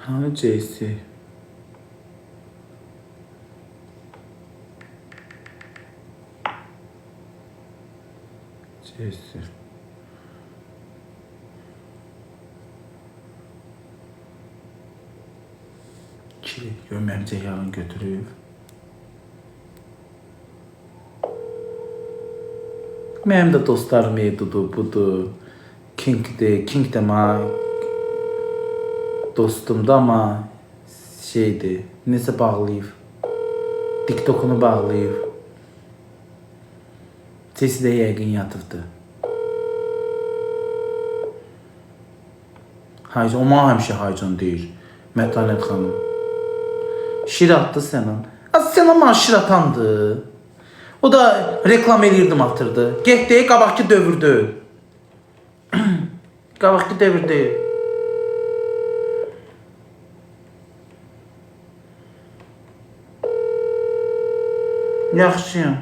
Ha JC. JC. Kili gömemce yarın götürüp Mənim də dostlarım Edudur, budur. Kingdir. King də mənə dostumdur amma şeydir, necə bağlayıb. TikTokunu bağlayıb. Sesi də yəqin yatıbdı. Haycan, o mənə həmişə Haycan deyir. Mətanət xanım. Şir atdı sənin. Az sən amma şir atandı. O da reklam eləyirdim atırdı. Getdi, qabaqki dövürdü. qabaqki dövürdü. Yaxşıyam.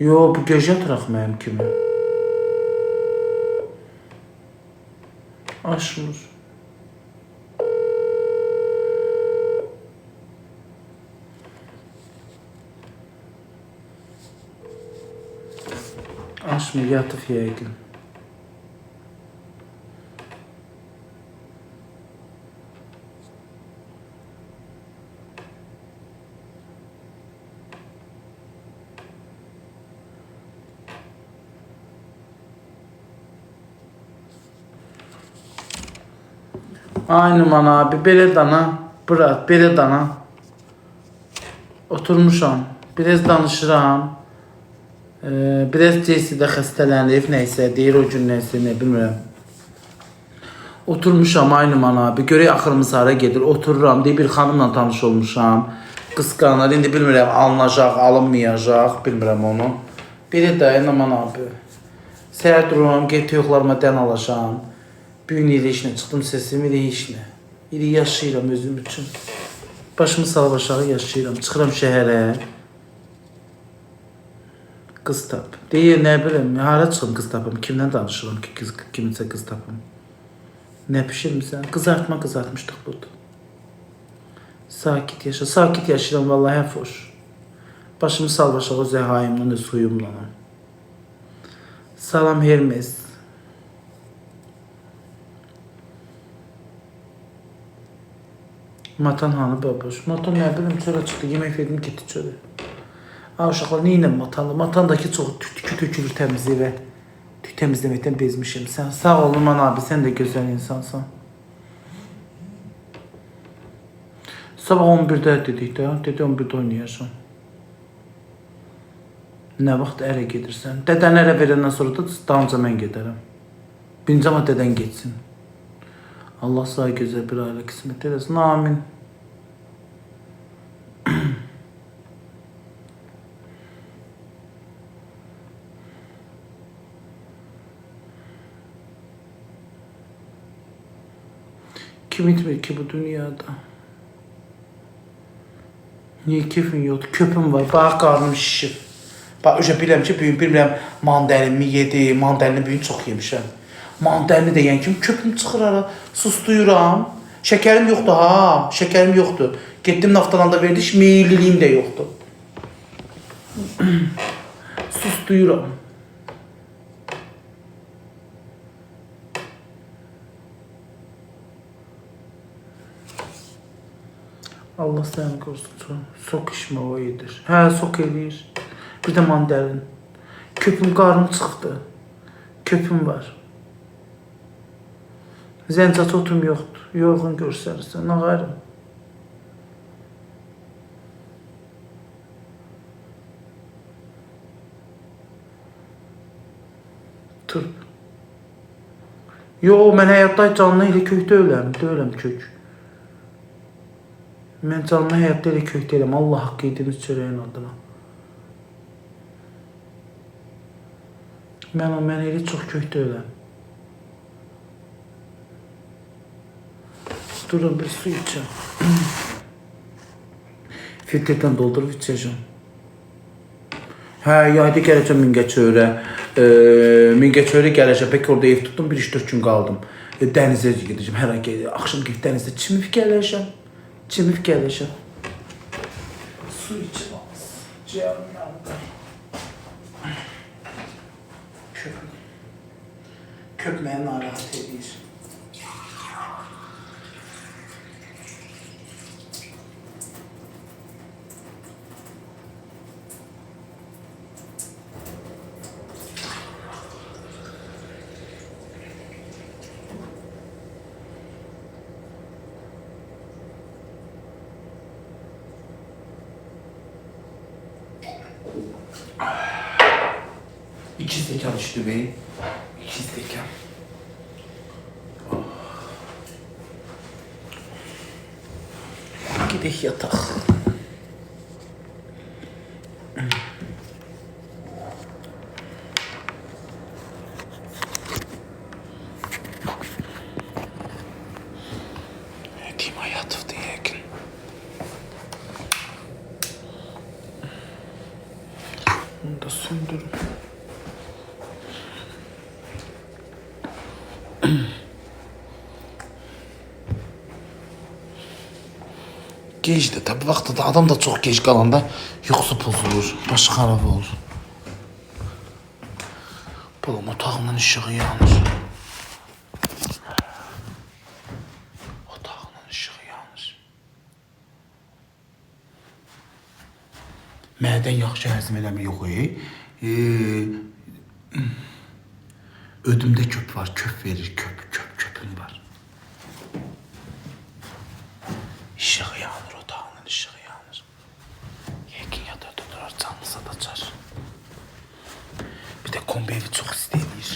Yo, bu gecə yatıraq mənim kimi. Aşmır. Aşmır, yatıb yəqin. Ay Numan abi, belə dana, bırak, belə dana. Oturmuşam, biraz danışıram. Ee, biraz Jesse-də xəstələnib, nəysə, deyir o gün nəysə, nə bilmirəm. Oturmuşam ay Numan abi, görək axırımız hara gedir. Otururam, deyir bir xanımla tanış olmuşam. Qısqanır, indi bilmirəm alınacaq, alınmayacaq, bilmirəm onu. Biri də ay Numan abi. Səhər dururam, get yoxlarıma dən. İşinə çıxdım səsim, ilə işinə. İli yaşayıram özüm üçün. Başımı salıb aşağı yaşayıram. Çıxıram şəhərə. Qız tap. Deyir, nə bilim, hara çıxım qız tapım? Kimdən danışıram ki, qız, kiminsə qız tapım? Nə pişirmisən? Qızartma qızartmışdıq burada. Sakit yaşa. Sakit yaşayıram vallahi hep hoş. Başımı salıb aşağı zəhayimlə də suyumla. Salam Hermes. Matan hanı baboş. Matan nə bilim çölə çıxdı. Yemək verdim getdi çölə. Ay uşaqlar neynəm matanlı? Matandakı çox tükü tökülür təmizliyə. Tük təmizləməkdən bezmişim. Sən sağ ol Numan abi, sən də gözəl insansan. Sabah 11-də dedik də, dedi 11-də oynayacağam. Nə vaxt ərə gedirsən? Dədəni ərə verəndən sonra da dalınca mən gedərəm. Birinci amma dədən getsin. Allah sağ gözəl bir ailə qismət eləsin. Amin. Kim etmir ki bu dünyada? Niye keyfin yoktu? Köpüm var. Bax qarnım şişib. Bax öcə bilirəm ki, bugün bilmirəm mandalinimi yedi, mandalini bugün çox yemişəm. Mandalini də yeyən kimi köpüm çıxır ara. Sustuyuram. Şəkərim yoxdur ha. Şəkərim yoxdur. Getdim naftalanda verdi, heç meyilliliyim də yoxdur. Sustuyuram. Allah səni qorusun. Sok işmə o edir. Hə, sok eləyir. Bir də mandalin. Köpüm qarnım çıxdı. Köpüm var. Zəncət otum yoxdur. Yorğun görsərsən. Nə qayrım? Turp. Yo, mən həyatda canlı ilə kökdə öləm. Döləm kök. Mən canlı həyatda elə kök deyiləm. Allah haqqı yediyimiz çörəyin adına. Mən o mən elə çox kök deyiləm. Durun bir su içeceğim. Filtreden doldurup içeceğim. Hə, yayda gələcəm Mingəçörə. E, Mingəçörə gələcəm. Pək orada ev tutdum, bir 3-4 gün qaldım. E, dənizə gedəcəm, hər ay. Axşam gedib dənizdə çimib gələcəm. Çimib gələcəm. Su içim az. Ciyərim yandı. Köpük. Edir. İki stəkan içdi bey. İki stəkan. Gidək yataq. Dima yatıbdı yəqin. Bunu da söndürün. Gecdir tabi vaxtıda adam da çox gec qalanda yuxusu pozulur, başı xarab olur. Balam otağımın işığı yanır. Otağımın işığı yanır. Mədən yaxşı həzm eləmir yox. Ee, ödümdə köp var, köp verir, köp, köp, köpüm var. Işığı yanır otağının ışığı yanır. Yəqin yatırda durar canlısa da açar. Kombi evi çox istəyir.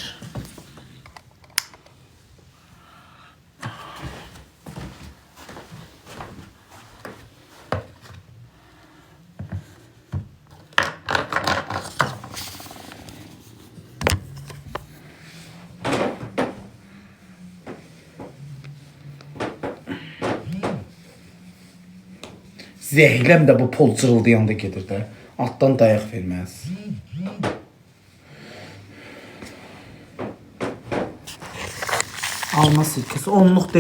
Zəhləm də bu pol cırıldayanda gedir də. Altdan dayaq verməz. Alma sirkəsi onluq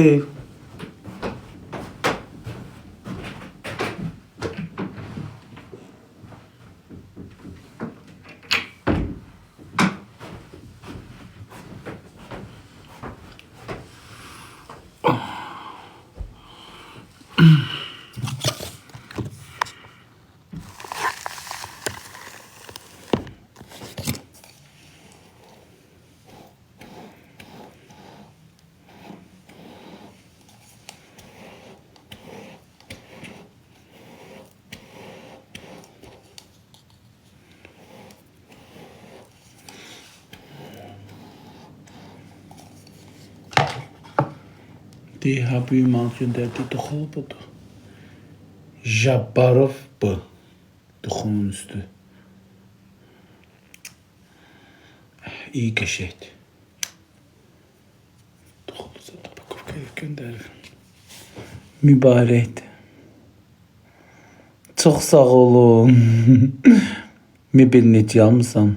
deyil. Deha Büyüman gönderdiği dokulu budur. Jabbarov bu. Dokumun üstü. İyi. Dokulusa da bakıb gəlib göndərir. Mübarəkdir. Çox sağ olun. Mibilnit yalmısan.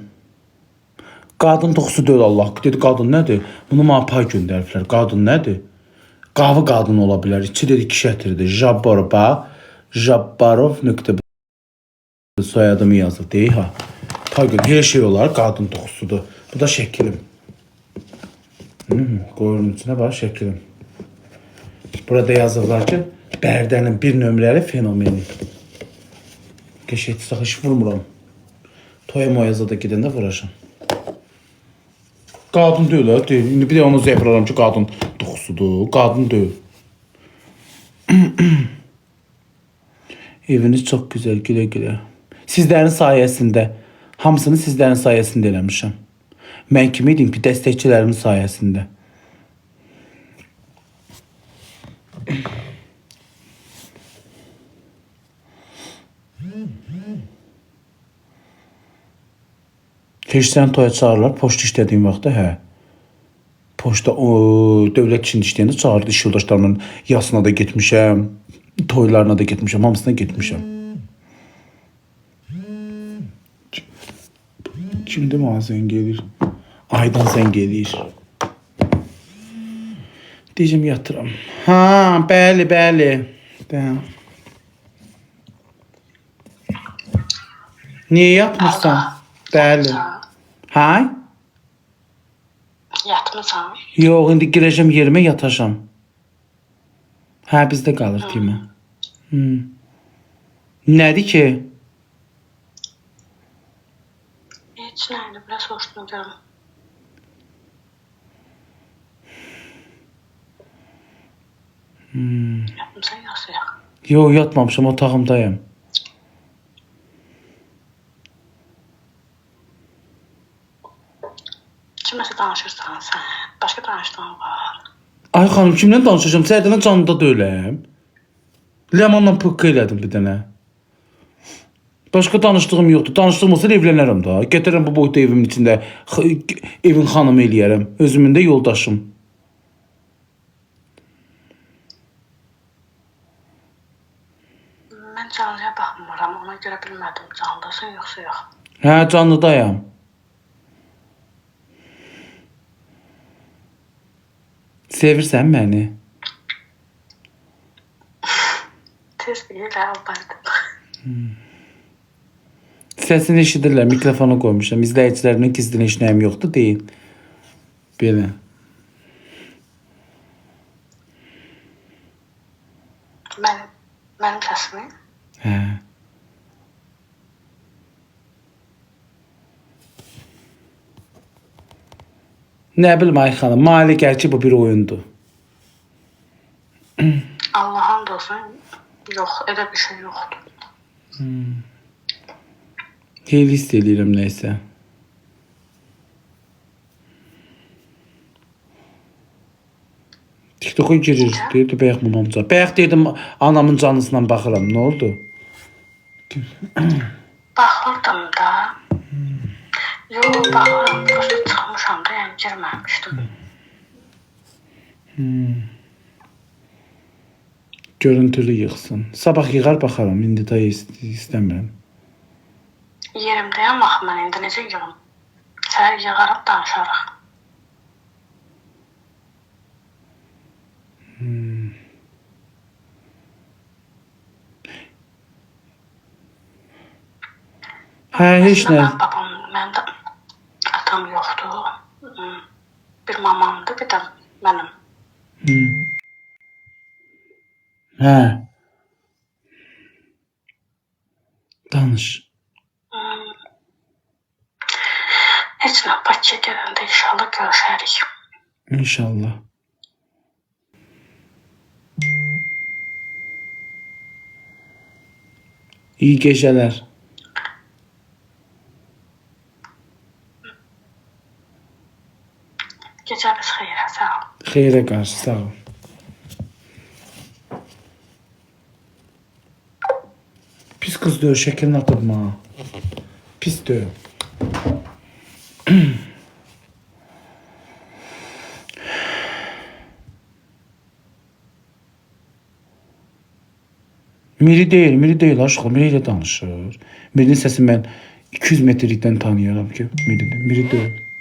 Qadın toxusu deyil Allah. Dedi qadın nədir? Bunu mənə pay göndəriblər. Qadın nədir? Qavı qadın ola bilər. İki dedi iki şətirdir. Jabbarov. bax. Jabbarov nöqtə soyadımı yazıb deyil ha. Göndər. Her şey olar qadın toxusudur. Bu da şəklim. Hmm, qoyunun içinə bax şəklim. Burada yazırlar ki, Bərdənin bir nömrəli fenomeni. Qəşəng saxış vurmuram. Toya moyaza da gedəndə vuracam. Qadın deyil ha, deyil. İndi bir də onu zəfiraram ki, qadın toxusudur. Qadın deyil. Eviniz çox gözəl, gülə-gülə. Sizlərin sayəsində, hamısını sizlərin sayəsində eləmişəm. Mən kim idim ki, dəstəkçilərimin sayəsində. Keçsən toya çağırırlar, poçt işlədiyim vaxtda, hə. Poçta o dövlət içində işləyəndə çağırdı iş yoldaşlarımın yasına da getmişəm, toylarına da getmişəm, hamısına getmişəm. Kimdir mənə zəng edir? Aydan zəng edir. Deyəcəm yatıram. Ha, bəli, bəli. Bəli. Niyə yatmırsan? Bəli. Ha? Yatmısan? Yox, indi girəcəm yerimə yatacağam. Hə, bizdə qalır kimi. Hmm. Nədir ki? Hiç neydi? Biraz görüm. Hmm. Yatmısan yoksa yok. Yox, yatmamışam, otağımdayım. Kimse danışırsan sen. Başka danıştığın var. Ay xanım, kimlə danışacağam? Sərdən canında deyiləm. Ləmanla pıqqı elədim bir dənə. Başqa danışdığım yoxdur. Danışdığım olsa evlənərəm da. Gətirəm bu boyda evimin içində evin xanımı eləyərəm. Özümün də yoldaşım. Ben canlıya bakmıram. Ona göre bilmedim. Canlısın yoksa yok. Hə, canlıdayam. Sevirsən məni? Tez değil albaydım. Səsini eşidirlər, mikrofona qoymuşam. İzləyicilərimin gizlin eşnəyim yoxdur, deyil. Belə. Ben, benim sesimi Hə. Nə bilim ay xanım, mali ki bu bir oyundur. Allah'ın da olsun yok. Öyle bir şey yoktu. Heyli hiss eləyirəm nəysə. TikTok'a girir. Deyirdi bayaq mamamca. Bayaq deyirdim anamın canısından baxıram. Nə oldu? Baxırdım da. Yok baxıram. Prosta da yəni girməmişdim. Görüntülü yığsın. Sabah yığar baxaram. İndi də ist istəmirəm. Yerimdəyəm axı mən indi necə yığım? Səhər yığaraq danışarıq. Hə, heç nə. Babam, mənim də atam yoxdur. Bir də mənim. Hə. Danış. Nə, Bakıya gələndə inşallah görüşərik. İnşallah. İyi geceler. Gecəniz xeyrə, Xeyrə qarşı sağ ol. Pis qız döyür, şəklini atırma. Pis döyür. Miri deyil, Miri deyil aşkım. Miri ilə danışır. Mirinin səsini mən 200 metrlikdən tanıyıram ki, Miridir. Miri deyil.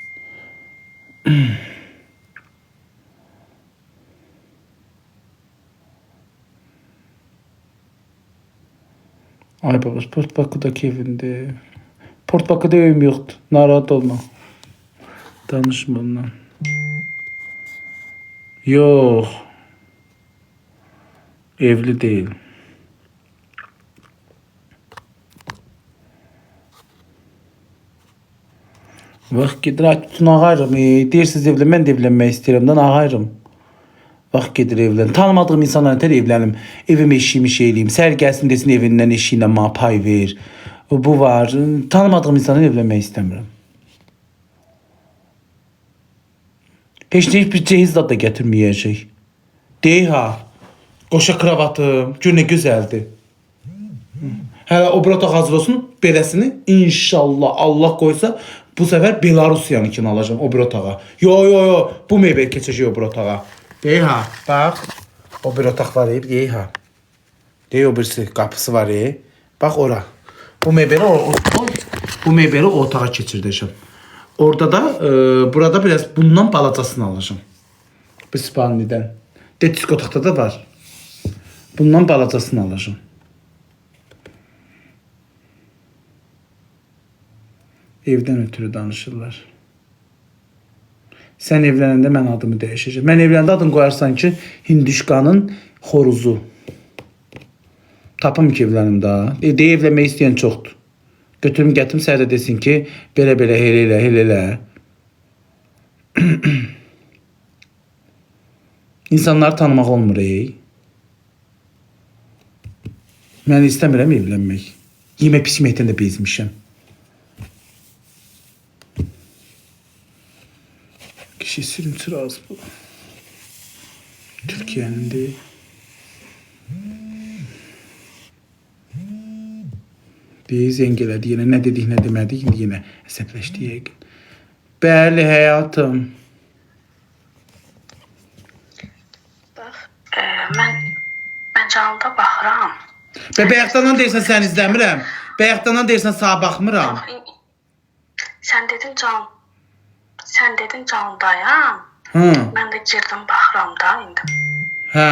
Ay baba Port Bakı'daki evinde. Port Bakı'da evim yoktu. Narahat olma. Danışma onunla. Yok. Evli değil. Gedir, ay tutun ağayrım. E, deyirsiniz evlən, mən də evlənmək istəyirəm, də ağayrım. Vaxt gedir evlən. Tanımadığım insanlarla tər evlənim. Evim eşiyimi şey eləyim. Səhər gəlsin desin evindən eşiyinə mənə pay ver. Bu var. Tanımadığım insanla evlənmək istəmirəm. Heç nə bir cehiz zad da gətirməyəcək. Deyir ha. Qoşa kravatım. Gör nə gözəldir. Hələ o bura hazır olsun. Beləsini inşallah Allah qoysa bu səfər Belarusiyanınkini alacağam o bir otağa. Yo yo yo bu meyvə keçəcək o bir otağa. Deyir ha. Bax. O bir otaq var ya, deyir ha. Deyir o birisi qapısı var ya. Bax ora. Bu meyvəni o, o, bu meyvəni o otağa keçirdəcəm. Orada da e, burada biraz bundan balacasını alacağım. Bu spalnidən. De diskotekdə da var. Bundan balacasını alacağım. Evdən ötürü danışırlar. Sən evlənəndə mən adımı dəyişəcəm. Mən evlənəndə adını qoyarsan ki, Hindişkanın xoruzu. Tapım ki evlənim daha. E, deyə evlənmək istəyən çoxdur. Götürüm gətirim sənə də desin ki, belə-belə elə elə, elə elə. İnsanları tanımaq olmur ey. Mən istəmirəm evlənmək. Yemək pişməkdən də bezmişəm. Kişi sürüntü az bu. Türkiye'nin değil. Biz engeledi yine ne dedik ne demedik yine yəqin. Bəli həyatım. Bax, e, mən mən canlıda baxıram. Və bayaqdan deyirsən sən izləmirəm. Bayaqdan deyirsən sağa baxmıram. Sən dedin can Sən dedin canlıdayam. Hı. Mən də girdim baxıram da indi. Hə.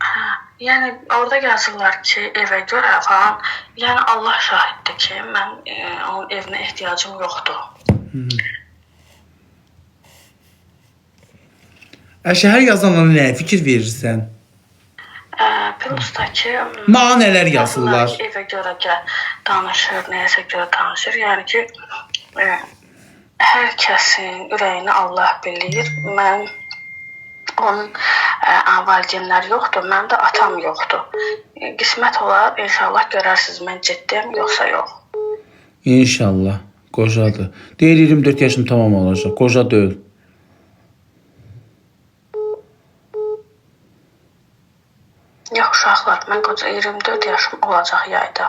Hə, yəni orada yazırlar ki, evə görə falan. Yəni Allah şahiddir ki, mən e, onun evinə ehtiyacım yoxdur. Əşhər yazanlara nə fikir verirsən? E, plus da ki, Mənə nələr yazırlar? evə görə danışır, nəyəsə görə danışır. Yəni ki, e, hər kəsin ürəyini Allah bilir. Mən onun valideynləri yoxdur, mənim də atam yoxdur. E, Qismət olar, inşallah görərsiniz mən ciddiyəm yoxsa yox. İnşallah. Qocadır. Deyir 24 yaşım tamam olacaq. Qoca deyil. Yox uşaqlar, mən qoca 24 yaşım olacaq yayda.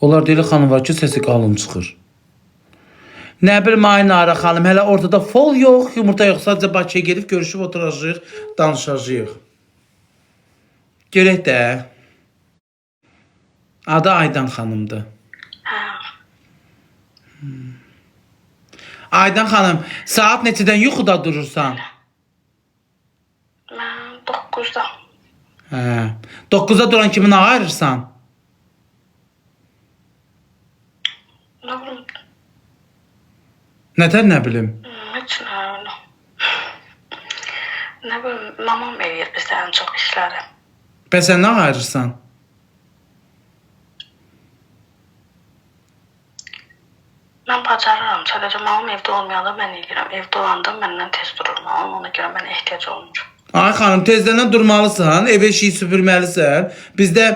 Onlar deyir xanım var ki, səsi qalın çıxır. Nə bilim ay Nara xanım, hələ ortada fol yox, yumurta yox, sadəcə Bakıya gedib görüşüb oturacağıq, danışacağıq. Görək də. Adı Aydan xanımdır. Hə. Aydan xanım, saat neçədən yuxuda durursan? Mən 9-da. Hə. 9-da duran kimi nə ayırırsan? Nə bilim, Nə bilim. heç nə öyle. Nə bilim, mamam eləyir bizdə ən çox işləri. Bəs sən nə ayırırsan? Mən bacarıram. Sadəcə mamam evdə olmayanda mən eləyirəm. Evdə olanda məndən tez durur mamam. Ona görə mənə ehtiyac olmur. Ay xanım, tezdən durmalısan, ev eşiyi süpürməlisən. Bizdə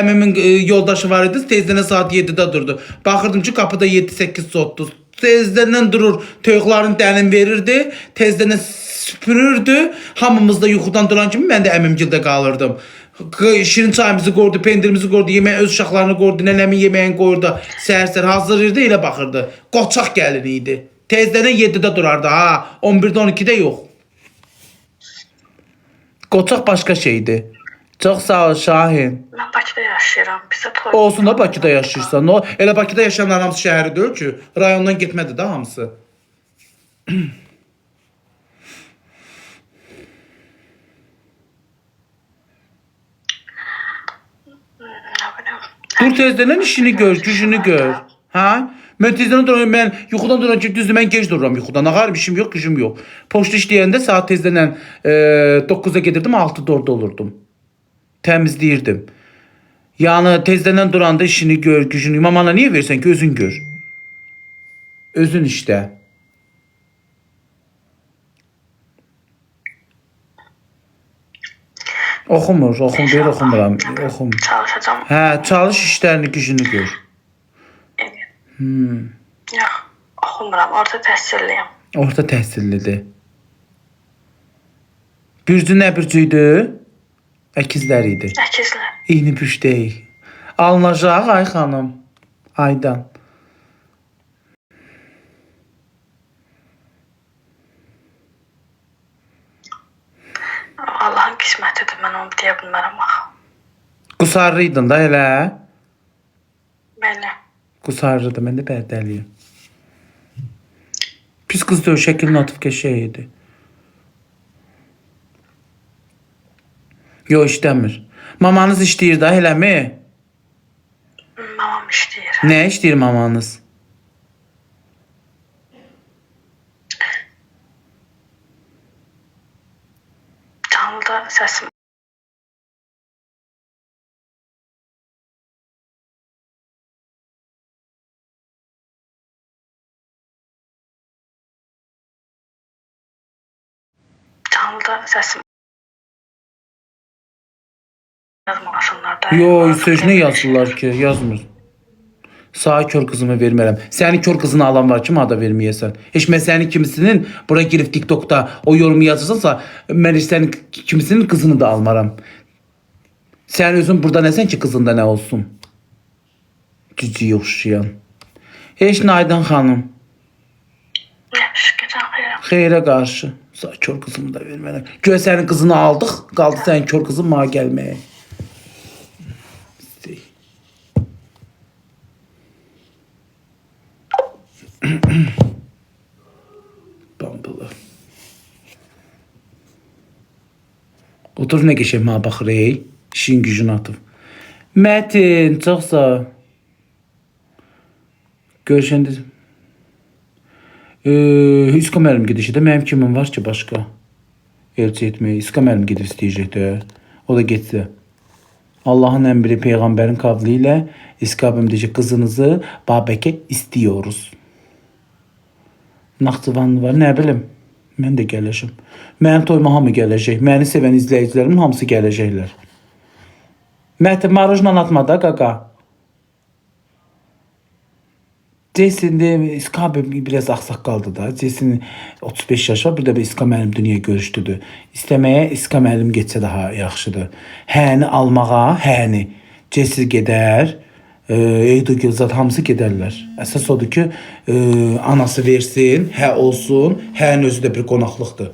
əmimin e, yoldaşı var idi, tezdən saat 7-də durdu. Baxırdım ki, qapıda 7-8 sotdu. Tezdən durur, toyuqların dəlin verirdi, tezdən süpürürdü. Hamımız da yuxudan duran kimi mən də əmimgildə qalırdım. Şirin çayımızı qoydu, pendirimizi qoydu, yemək öz uşaqlarını qoydu, nənəmin yeməyini qoydu. Səhər-səhər hazırlayırdı, elə baxırdı. Qoçaq gəlini idi. Tezdən 7-də durardı ha, 11-də 12-də yox. Qoçaq başqa şeydir. Çox sağ ol Şahin. Mən Bakıda yaşayıram. Bizdə toy. Olsun da Bakıda yaşayırsan. O elə Bakıda yaşayanlar hamısı şəhəri deyil ki, rayondan getmədi də hamısı. Nə bilim. Dur tezdən işini gör, gücünü gör. Hə? Mən tezdən dururam, mən yuxudan dururam ki, düzdür, mən gec dururam yuxudan. Ağar bir işim yox, gücüm yox. Poçta işləyəndə saat tezdən e, 9-a gedirdim, 6-da orada olurdum. Təmizləyirdim. Yəni tezdən duranda işini gör, gücünü. Mamana niyə versən ki, özün gör. Özün işlə. Oxumur, oxum, deyir oxumuram. Oxum. Çalışacağım. Hə, çalış işlərini, gücünü gör. Evet. Hmm. Yox, oxumuram. Orta təhsilliyəm. Orta təhsillidir. Bürcü nə bürcüydü? Əkizlər idi. Əkizlər. Eyni bürc deyil. Alınacaq ay xanım. Aydan. Allahın qismətidir. Mən onu deyə bilmərəm axı. Qusarlıydın da elə. Belə. Qusarlıdır. Mən də bərdəliyim. Pis qız deyil, şəkil notifikə şey Yo işləmir. Mamanız işləyir da eləmi? Mamam işləyir. Nə işləyir mamanız? Canlıda səsim Canlıda səsim yazmasınlar da. Yo, sözünə yazırlar ki, yazmır. Sağ kör qızımı vermərəm. Sənin kör qızını alan var ki, ada verməyəsən. Heç mən sənin kimisinin bura girib TikTokda o yorumu yazırsansa, mən heç sənin kimisinin qızını da almaram. Sən özün burada nəsən ki, qızında nə olsun? Cücüyə oxşayan. Heç nə Aydan xanım. Xeyrə. Qarşı. Sağ kör qızımı da vermərəm. Göy sənin qızını aldıq, qaldı sənin kör qızın mənə gəlməyə. Bambalı. Otur nə qəşəng mənə baxır ey. İşin gücünü atıb. Mətin, çox sağ. ol. Görüşəndə ee, İska müəllim gedişi də mənim kimim var ki başqa? Elçi etməyə. İska müəllim gedib istəyəcək də. O da getsə. Allahın əmri peyğəmbərin qavlı ilə İska abim deyəcək qızınızı Babəkə istiyoruz. Naxçıvan var, nə bilim. Mən də gələcəm. Mənim toyuma hamı gələcək. Məni sevən izləyicilərim hamısı gələcəklər. Mətin marojnan atma da qaqa. Jason de İska biraz ağsaqqaldı da. Jason 35 yaş var. Bir də bir İska müəllim dünya görüşdüdür. İstəməyə İska müəllim getsə daha yaxşıdır. Həni almağa, həni. Jason gedər. E, Eydu Gülzad hamısı gedərlər. Əsas odur ki, e, anası versin, hə olsun, hənin özü də bir qonaqlıqdır.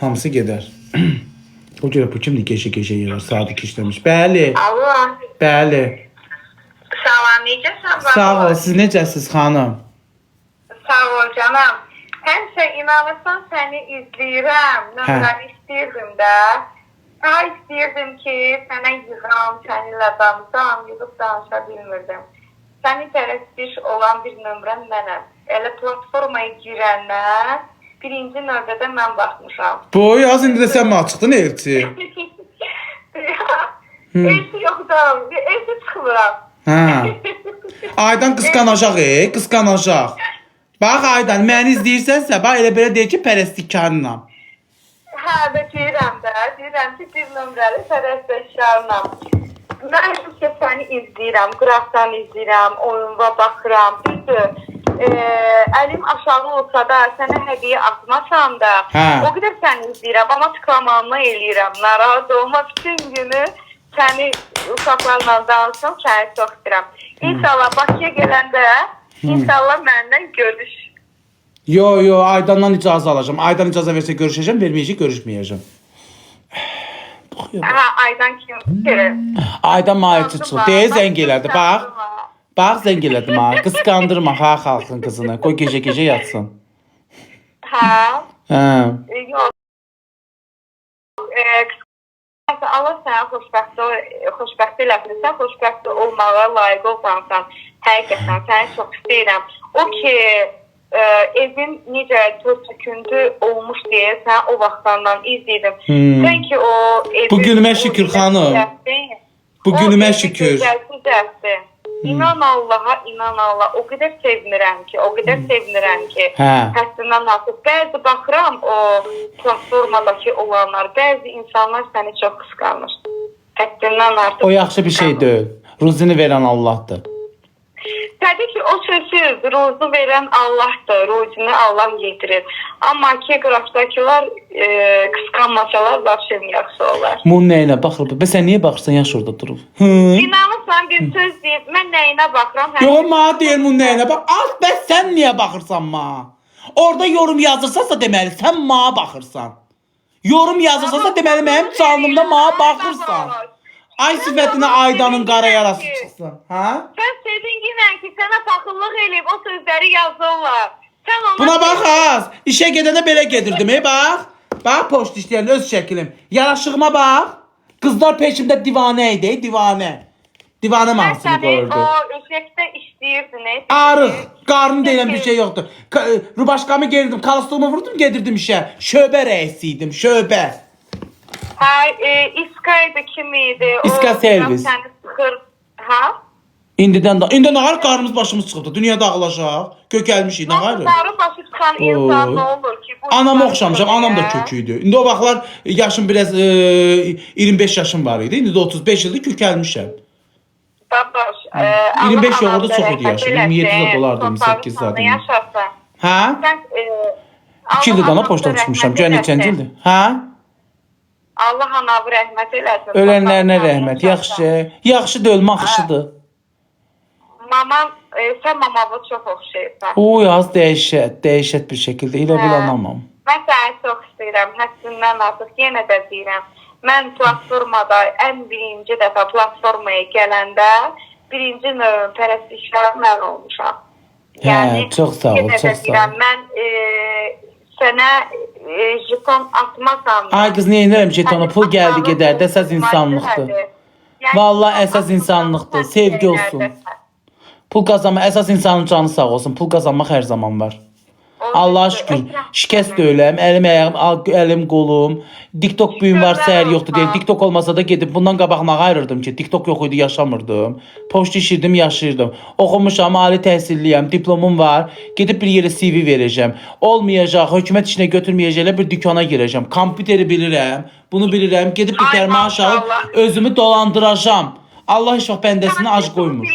Hamısı gedər. o görə bu kimdir gecə-gecə yerar, saat 2 işləmiş. Bəli, Alo. bəli. Salam, necəsən? Sağ ol. Siz necəsiz xanım? Sağ ol canım. Həmişə inanırsan səni izləyirəm. Nömrəni istəyirdim də. Ha istəyirdim ki, sənə yığam, səninlə danışam, yığıb danışa bilmirdim. Səni pərəstiş olan bir nömrəm mənəm. Elə platformaya girəndən birinci növbədə mən baxmışam. Boy az indi də sən mi açıqdın elçi? Elçi yoxdur, elçi çıxmıram. Hə. Aydan qısqanacaq, e, qısqanacaq. Bax Aydan, məni izləyirsənsə, bax elə belə deyir ki, pərəstikarınam. Hə, də deyirəm də, deyirəm ki, bir nömrəli pərəstişkarlam. Mən həmişə səni izləyirəm, qıraqdan izləyirəm, oyununa baxıram. Düzdür, e, əlim aşağı olsa da, sənə hədiyyə atmasam da, Hə. o qədər səni izləyirəm, amma tıklamanını eləyirəm. Narahat olma bütün günü səni uşaqlarla danışım, səni çox istəyirəm. İnşallah Bakıya gələndə, inşallah məndən görüş. Yo, yo, Aydandan icazə alacağam. Aydan icazə versə görüşəcəm, verməyəcək, görüşməyəcəm. Baxıyor. Hə, Aydan kim? Ki? Aydan zəng elədi, bax. Bax zəng elədi mənə. Qısqandırma ha xalqın qızını. Qoy gecə-gecə yatsın. Hə. Hə. E, Yox. E, qısqası Allah sənə xoşbəxt, xoşbəxt eləsin. Sən xoşbəxt olmağa layiq olsansan, həqiqətən səni çox istəyirəm. O ki, e, evin necə töküntü olmuş deyə sən o vaxtlardan izləyirdim. Hmm. Sən ki o evi Bu günümə şükür, xanım. Bu günümə şükür. Güzəlsin. İnan Allaha, inan Allah. O qədər sevinirəm ki, o qədər sevinirəm ki. Hə. Həddindən artıq. Bəzi baxıram o platformadakı olanlar, bəzi insanlar səni çox qısqanır. Həddindən artıq. O yaxşı bir şey deyil. Ruzini verən Allahdır. Təbii ki, o sözsüz, ruzu verən Allahdır, ruzunu Allah yedirir. Amma ki, qrafdakılar e, qısqanmasalar, vəbşən yaxşı olar. Bunun nəyinə baxır? Bə sən niyə baxırsan yaş orada durub? İnanırsan bir söz deyib, mən nəyinə baxıram? Hə- Yox, mənə deyir bunun nəyinə bax. Az bəs sən niyə baxırsan mənə? Orada yorum yazırsansa deməli sən mənə baxırsan. Yorum yazırsansa deməli mənim canlımda mənə baxırsan. Ay sifətinə Aydanın qara yarası çıxsın. Hə? Sən sevinginlə ki, sənə paxıllıq eləyib o sözləri yazırlar. Sən ona Buna bax az. İşə gedəndə belə gedirdim, ey bax. Bax poçt işləyən öz şəklim. Yaraşığıma bax. Qızlar peşimdə divanə idi, divanə. Divanə mahnısını səni o qoyurdu. effektdə istəyirdim. nə? Arıq, qarnı deyilən bir şey yoxdur. Ka- Rubaşkamı gerdim, kalostumu vurdum, gedirdim işə. Şöbə rəisi idim, şöbə. Ha, e, İskaydı kim idi? O İska sıxır. Ha? İndidən də, indi nə var qarnımız başımız çıxıbdı. Dünya dağılacaq. Kökəlmişik, nə var? Narı başı çıxan insan nə olur ki? Anam oxşamışam, anam da kök idi. İndi o vaxtlar yaşım biraz e, 25 yaşım var idi. İndi də 35 ildir kökəlmişəm. Babaş, e, 25 Allah yoğurdu çox idi yaşım. rəhmət 27 eləsin. də dolardı, Sultanın 28 sonunda zaten. Yaşasın. Hə? Sən e, 2 ildir dana poçta çıxmışam. eləsin. neçənci ildir? Hə? Allah anavı rəhmət eləsin. Ölənlərinə rəhmət. Yaxşı. Yaxşı da ölmə yaxşıdır. Mamam, e, sən mamava çox oxşayırsan. O yaz dəhşət, dəhşət bir şəkildə elə Hə. anlamam. Mən səni çox istəyirəm. Həddindən artıq yenə də deyirəm. Mən platformada ən birinci dəfə platformaya gələndə birinci növün pərəstişlər mən olmuşam. Hə, çox sağ ol, çox sağ ol. Mən e, sənə e, jeton atmasam. Ay qız nə edirəm jetonu? Pul əsas olmaz insanlıqdır. nədir? Yəni, Vallahi insanlıqdır, sən sevgi olsun. Pul qazanma əsas insanın canı sağ olsun. Pul qazanmaq hər zaman var. Allah'a şükür. Şikəst deyiləm. Əlim ayağım, əlim qolum. TikTok büyüm var, Şükürlər səhər yoxdur deyə. TikTok olmasa da gedib bundan qabaq nə ayırırdım ki, TikTok yox idi, yaşamırdım. Poçt işirdim, yaşayırdım. Oxumuşam, ali təhsilliyəm, diplomum var. Gedib bir yerə CV verəcəm. Olmayacaq, hökumət işinə götürməyəcəklər, bir dükana girəcəm. Kompüteri bilirəm, bunu bilirəm. Gedib bir alıb maşallah. özümü dolandıracağam. Allah heç vaxt bəndəsini ac qoymur.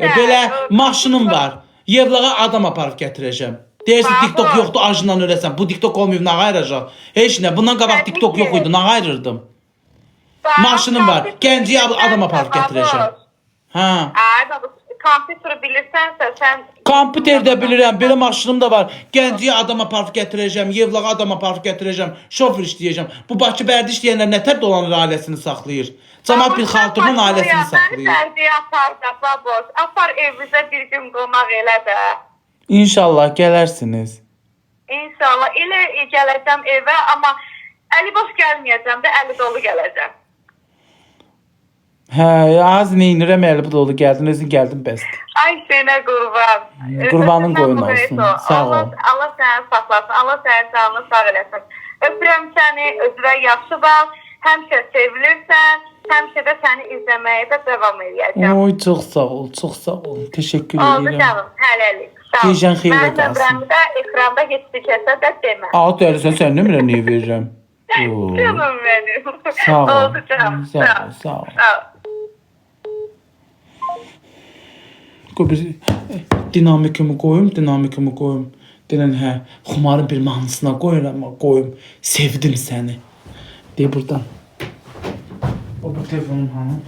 E, belə maşınım var. Yevlağa adam aparıb gətirəcəm. Bravo. TikTok yoxdur, acından öləsən. Bu TikTok olmayıb nə ayıracaq? Heç nə. Bundan Təbii TikTok yox idi, nə ayırırdım? Bax, Maşınım var. kompüter Gənciyə adam aparıb bilirsənsə, gətirəcəm. babaş. Hə. Ay baba, kompüteri bilirsənsə sən Kompüterdə bilirəm, belə maşınım da var. Gənciyə adam aparıb gətirəcəm, Yevlağa adam aparıb gətirəcəm, şofer işləyəcəm. Bu Bakı bərdə işləyənlər nətər dolanır ailəsini saxlayır. Cəmat bir xalqının ailəsini saxlayır. Sərdiyə apar da baboş. Apar evimizə bir gün qonaq elə də. İnşallah gələrsiniz. İnşallah elə gələcəm evə, amma əli boş gəlməyəcəm də, əli dolu gələcəm. Hə, az neynirəm əli dolu gəldin, özün gəldin bəsdir. Ay sənə qurban. Qurbanın qoyun olsun. Sağ ol. Allah, Allah səni saxlasın. Allah sənin canını sağ eləsin. Öpürəm səni, özünə yaxşı bax. Həmişə sevilirsən. Həmişə də səni izləməyə də davam edəcəm. Oy, çox sağ ol, çox sağ ol. Təşəkkür Oldu edirəm. canım, hələlik. Gecən xeyirlə Mənim qalsın. nömrəmi də ekranda kəsə də demə. Aa, dərsən sən nömrə niyə verirəm? Canım benim. Sağ ol. Oldu canım. Sağ ol, sağ ol. Sağ ol. Qoy bir dinamikimi qoyum, dinamikimi qoyum. Denən hə, xumarın bir mahnısına qoyuram, qoyum. Sevdim səni. Deyə burdan. O bu telefonum hanı?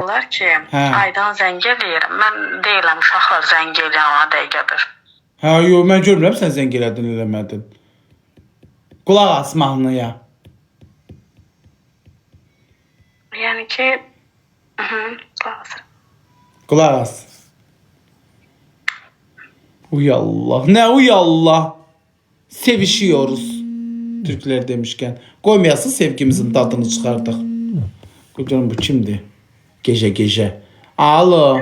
Onlar ki, Hə. aydan zəng eləyir. Mən deyirəm uşaqlar zəng eləyən ona dəqiqədir. Hə, yox, mən görmürəm sən zəng elədin, eləmədin. Qulaq as mahnıya. Yəni ki, mhm, lazım. Qulaq as. Uy Allah. Nə uy Allah. Sevişiyoruz. Türklər demişkən. Qoymayasın sevgimizin dadını çıxardıq. Qoy görüm bu kimdir? Gecə gecə. Alo.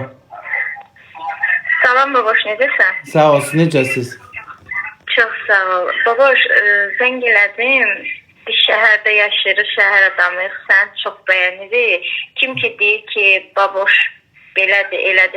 Salam baboş, necəsən? Sağ olsun, necəsiz? Çox sağ ol. Baboş, ə, zəng elədim. Biz şəhərdə yaşayırıq, şəhər adamıyıq. Sən çox bəyənirik. Kim ki deyir ki, baboş belədir, elədir.